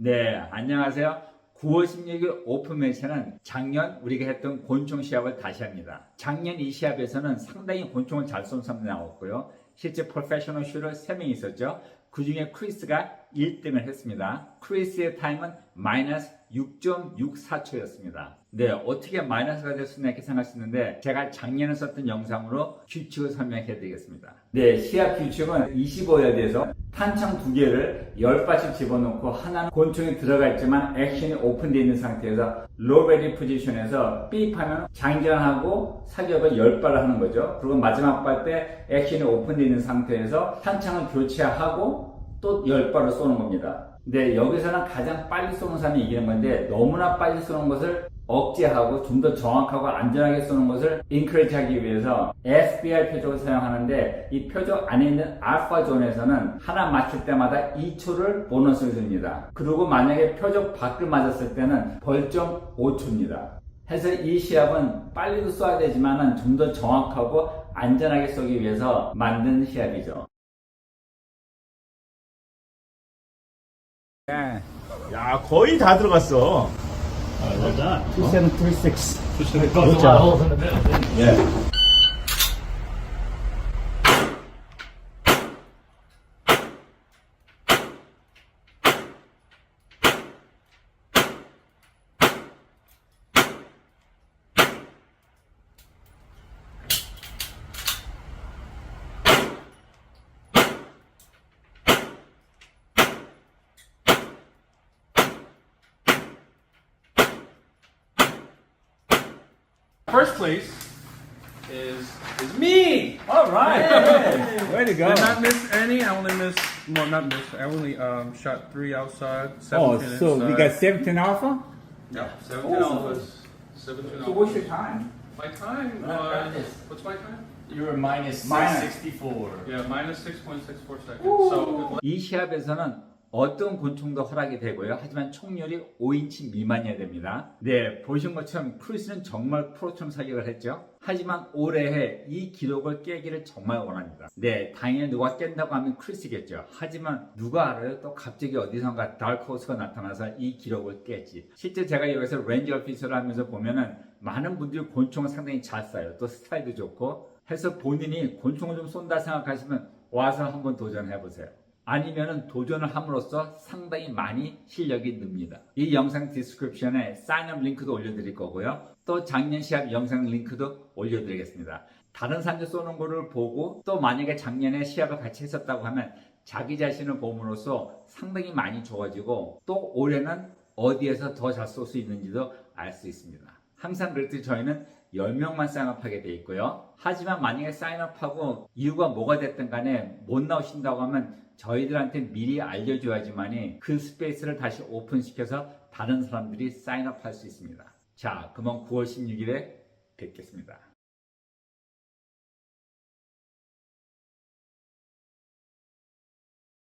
네, 안녕하세요. 9월 16일 오픈 매체는 작년 우리가 했던 곤충 시합을 다시 합니다. 작년 이 시합에서는 상당히 곤충을 잘 쏜 사람이 나왔고요. 실제 프로페셔널 슈터 3명 있었죠. 그 중에 크리스가 1등을 했습니다. 크리스의 타임은 마이너스 6.64초였습니다. 네, 어떻게 마이너스가 될 수 있나 이렇게 생각하시는데 제가 작년에 썼던 영상으로 규칙을 설명해 드리겠습니다. 네, 시합 규칙은 25야드에서 탄창 두 개를 10발씩 집어넣고 하나는 곤충이 들어가 있지만 액션이 오픈되어 있는 상태에서 로베리 포지션에서 삐입하면 장전하고 사격을 10발을 하는 거죠. 그리고 마지막 발 때 액션이 오픈되어 있는 상태에서 탄창을 교체하고 또 10발을 쏘는 겁니다. 근데 여기서는 가장 빨리 쏘는 사람이 이기는 건데 너무나 빨리 쏘는 것을 억제하고 좀 더 정확하고 안전하게 쏘는 것을 인크레이지 하기 위해서 SBR 표적을 사용하는데 이 표적 안에 있는 알파 존에서는 하나 맞출 때마다 2초를 보너스를 줍니다. 그리고 만약에 표적 밖을 맞았을 때는 벌점 5초입니다. 해서 이 시합은 빨리도 쏴야 되지만은 좀더 정확하고 안전하게 쏘기 위해서 만든 시합이죠. 네. 야 거의 다 들어갔어. Well done. 2736. First place is is me. All right. Way to go. Did not miss any. I only missed well, not missed. I only um, shot three outside. Oh, 17 so we inside. got 17 alpha? yeah, seventeen Oh. alphas. Seventeen So alphas. what's your time? My time. Uh, Uh, practice. what's my time? You were minus Minus. 664. Yeah, minus six point six four seconds. So 이 시합에서는 어떤 곤충도 허락이 되고요. 하지만 총률이 5인치 미만이어야 됩니다. 네, 보신 것처럼 크리스는 정말 프로처럼 사격을 했죠. 하지만 올해 이 기록을 깨기를 정말 원합니다. 네, 당연히 누가 깬다고 하면 크리스겠죠. 하지만 누가 알아요? 또 갑자기 어디선가 다크호스가 나타나서 이 기록을 깼지. 실제 제가 여기서 렌지 오피서를 하면서 보면은 많은 분들이 곤충을 상당히 잘 쏴요. 또 스타일도 좋고 해서 본인이 곤충을 좀 쏜다 생각하시면 와서 한번 도전해 보세요. 아니면은 도전을 함으로써 상당히 많이 실력이 늡니다. 이 영상 디스크립션에 사인업 링크도 올려드릴 거고요. 또 작년 시합 영상 링크도 올려드리겠습니다. 다른 사람들 쏘는 거를 보고 또 만약에 작년에 시합을 같이 했었다고 하면 자기 자신을 봄으로써 상당히 많이 좋아지고 또 올해는 어디에서 더 잘 쏠 수 있는지도 알 수 있습니다. 항상 그랬듯이 저희는 10명만 사인업하게 돼 있고요. 하지만 만약에 사인업하고 이유가 뭐가 됐든 간에 못 나오신다고 하면 저희들한테 미리 알려줘야지만이 그 스페이스를 다시 오픈시켜서 다른 사람들이 사인업할 수 있습니다. 자, 그럼 9월 16일에 뵙겠습니다.